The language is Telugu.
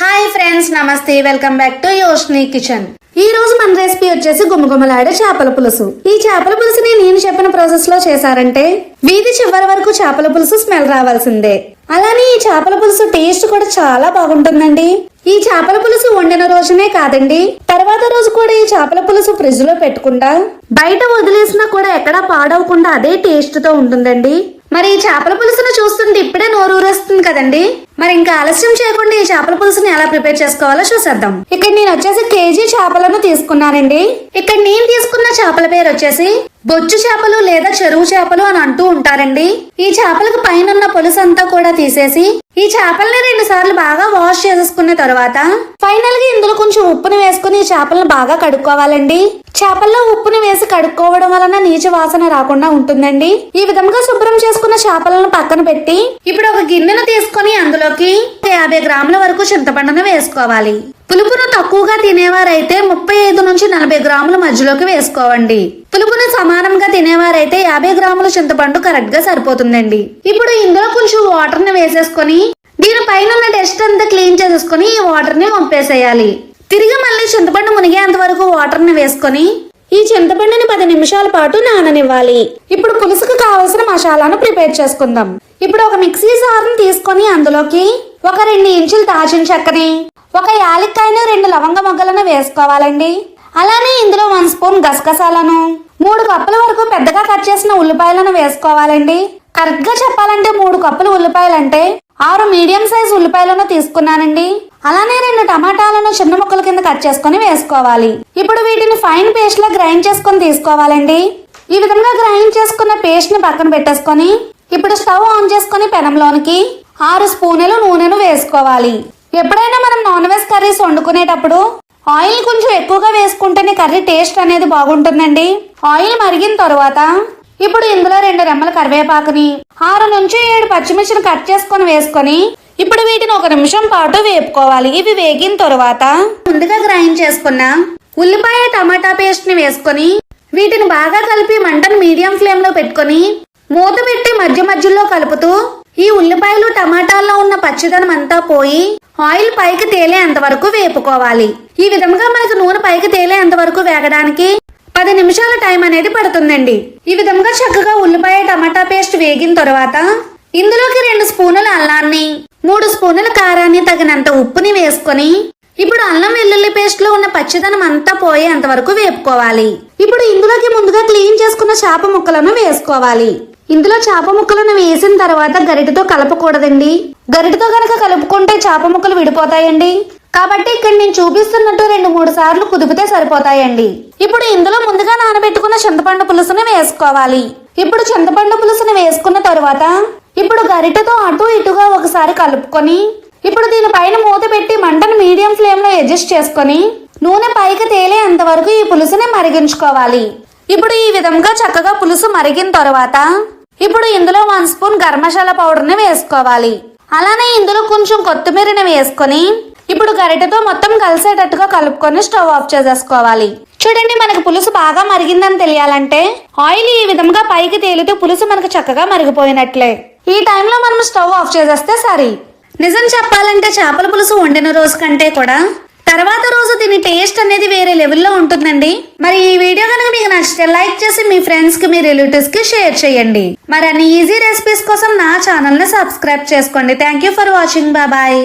హాయ్ ఫ్రెండ్స్ నమస్తే welcome back to Yoshni kitchen ఈ రోజు మన రెసిపీ వచ్చేసి గుమగుమలాడే చేపల పులుసు. ఈ చేపల పులుసుని నేను చెప్పిన ప్రాసెస్లో చేశారంటే వీధి చివరి వరకు చేపల పులుసు స్మెల్ రావాల్సిందే. అలానే ఈ చేపల పులుసు టేస్ట్ కూడా చాలా బాగుంటుందండి. ఈ చేపల పులుసు వండిన రోజునే కాదండి. తర్వాత రోజు కూడా ఈ చేపల పులుసు ఫ్రిడ్జ్లో పెట్టుకుంటా. బయట వదిలేసినా కూడా ఎక్కడా పాడవకుండా అదే టేస్ట్తో ఉంటుందండి. మరి ఈ చేపల పులుసును చూస్తుంటే ఇప్పుడే నోరూరేస్తుంది కదండి. మరి ఇంకా ఆలస్యం చేయకుండా ఈ చేపల పులుసుని ఎలా ప్రిపేర్ చేసుకోవాలో చూసేద్దాం. ఇక్కడ నేను వచ్చేసి కేజీ చేపలను తీసుకున్నానండి. ఇక్కడ నేను తీసుకున్న చేపల పేరు వచ్చేసి బొచ్చు చేపలు లేదా చెరువు చేపలు అని అంటూ ఉంటారండి. ఈ చేపలకు పైన ఉన్న పులుసు అంతా కూడా తీసేసి ఈ చేపల్ని రెండు సార్లు బాగా వాష్ చేసేసుకున్న తర్వాత ఫైనల్గా ఇందులో కొంచెం ఉప్పును వేసుకుని ఈ చేపలను బాగా కడుక్కోవాలండి. చేపల్లో ఉప్పుని వేసి కడుక్కోవడం వలన నీచ వాసన రాకుండా ఉంటుందండి. ఈ విధంగా శుభ్రం చేసుకున్న చేపలను పక్కన పెట్టి ఇప్పుడు ఒక గిన్నెను తీసుకొని అందులోకి యాభై గ్రాముల వరకు చింతపండును వేసుకోవాలి. పులుపును తక్కువగా తినేవారైతే ముప్పై ఐదు నుంచి నలభై గ్రాముల మధ్యలోకి వేసుకోవండి. పులుపును సమానంగా తినేవారైతే యాభై గ్రాముల చింతపండు కరెక్ట్గా సరిపోతుందండి. ఇప్పుడు ఇందులో కొంచెం వాటర్ని వేసేసుకొని దీని పైన ఉన్న డస్ట్ అంతా క్లీన్ చేసేసుకొని ఈ వాటర్ని పంపేసేయాలి తిరిగి మళ్ళీ చింతపండు మునిగేంత వరకు వాటర్ని వేసుకొని ఈ చింతపండుని పది నిమిషాల పాటు నాననివ్వాలి. ఇప్పుడు పులుసుకు కావలసిన మసాలాను ప్రిపేర్ చేసుకుందాం. ఇప్పుడు ఒక మిక్సీ జార్ని తీసుకొని అందులోకి ఒక రెండు ఇంచులు దాచిన చెక్కని ఒక యాలక్కాయను రెండు లవంగ మొగ్గలను వేసుకోవాలండి. అలానే ఇందులో వన్ స్పూన్ గసగసాలను మూడు కప్పుల వరకు పెద్దగా కట్ చేసిన ఉల్లిపాయలను వేసుకోవాలండి. కరెక్ట్గా చెప్పాలంటే మూడు కప్పులు ఉల్లిపాయలంటే ఆరు మీడియం సైజ్ ఉల్లిపాయలను తీసుకున్నానండి. అలానే రెండు టమాటాలను చిన్న ముక్కల కింద కట్ చేసుకొని వేసుకోవాలి. ఇప్పుడు వీటిని ఫైన్ పేస్ట్ లా గ్రైండ్ చేసుకొని తీసుకోవాలండి. ఈ విధంగా గ్రైండ్ చేసుకున్న పేస్ట్ని పక్కన పెట్టేసుకొని ఇప్పుడు స్టవ్ ఆన్ చేసుకుని పెనంలోనికి ఆరు స్పూనులు నూనెను వేసుకోవాలి. ఎప్పుడైనా మనం నాన్ వెజ్ కర్రీస్ వండుకునేటప్పుడు ఆయిల్ కొంచెం ఎక్కువగా వేసుకుంటేనే కర్రీ టేస్ట్ అనేది బాగుంటుందండి. ఆయిల్ మరిగిన తర్వాత ఇప్పుడు ఇందులో రెండు రెమ్మల కరివేపాకుని ఆరు నుంచి ఏడు పచ్చిమిర్చిని కట్ చేసుకొని వేసుకొని ఇప్పుడు వీటిని ఒక నిమిషం పాటు వేపుకోవాలి. ఇవి వేగిన తర్వాత ముందుగా గ్రైండ్ చేసుకున్న ఉల్లిపాయ టమాటా పేస్ట్ని వేసుకొని వీటిని బాగా కలిపి మంటను మీడియం ఫ్లేమ్లో పెట్టుకొని మూత పెట్టి మధ్య మధ్యలో కలుపుతూ ఈ ఉల్లిపాయలు టమాటాల్లో ఉన్న పచ్చిదనం అంతా పోయి ఆయిల్ పైకి తేలేంత వరకు వేపుకోవాలి. ఈ విధంగా మనకు నూనె పైకి తేలేంత వరకు వేగడానికి పది నిమిషాల టైం అనేది పడుతుందండి. ఈ విధంగా చక్కగా ఉల్లిపాయ టమాటా పేస్ట్ వేగిన తర్వాత ఇందులోకి రెండు స్పూనుల అల్లాన్ని మూడు స్పూనుల కారాన్ని తగినంత ఉప్పుని వేసుకొని ఇప్పుడు అల్లం వెల్లుల్లి పేస్ట్లో ఉన్న పచ్చిదనం అంతా పోయేంత వరకు వేపుకోవాలి. ఇప్పుడు ఇందులోకి ముందుగా క్లీన్ చేసుకున్న చేప ముక్కలను వేసుకోవాలి. ఇందులో చేప ముక్కలను వేసిన తర్వాత గరిటతో కలపకూడదండి. గరిటతో గనక కలుపుకుంటే చేప ముక్కలు విడిపోతాయండి. కాబట్టి ఇక్కడ నేను చూపిస్తున్నట్టు రెండు మూడు సార్లు కుదిపితే సరిపోతాయండి. ఇప్పుడు ఇందులో ముందుగా నానబెట్టుకున్న చింతపండు పులుసును వేసుకోవాలి. ఇప్పుడు చింతపండు పులుసును వేసుకున్న తరువాత ఇప్పుడు గరిటతో అటు ఇటుగా ఒకసారి కలుపుకొని ఇప్పుడు దీనిపైన మూత పెట్టి మంటను మీడియం ఫ్లేమ్లో అడ్జస్ట్ చేసుకొని నూనె పైకి తేలేంత వరకు ఈ పులుసుని మరిగించుకోవాలి. ఇప్పుడు ఈ విధంగా చక్కగా పులుసు మరిగిన తర్వాత ఇప్పుడు ఇందులో వన్ స్పూన్ గర్మశాల పౌడర్ని వేసుకోవాలి. అలానే ఇందులో కొంచెం కొత్తిమీరని వేసుకొని ఇప్పుడు గరిటతో మొత్తం కలిసేటట్టుగా కలుపుకొని స్టవ్ ఆఫ్ చేసేసుకోవాలి. చూడండి మనకు పులుసు బాగా మరిగిందని తెలియాలంటే ఆయిల్ ఈ విధంగా పైకి తేలితే పులుసు మనకు చక్కగా మరిగిపోయినట్లే. ఈ టైంలో మనం స్టవ్ ఆఫ్ చేసేస్తే సరి. నిజం చెప్పాలంటే చేపల పులుసు వండిన రోజు కంటే కూడా తర్వాత రోజు దీని టేస్ట్ అనేది వేరే లెవెల్లో ఉంటుందండి. మరి ఈ వీడియో కనుక మీకు నచ్చితే లైక్ చేసి మీ ఫ్రెండ్స్కి మీ రిలేటివ్స్కి షేర్ చేయండి. మరి అన్ని ఈజీ రెసిపీస్ కోసం నా ఛానల్ని సబ్స్క్రైబ్ చేసుకోండి. థ్యాంక్ యూ ఫర్ వాచింగ్ బాబాయ్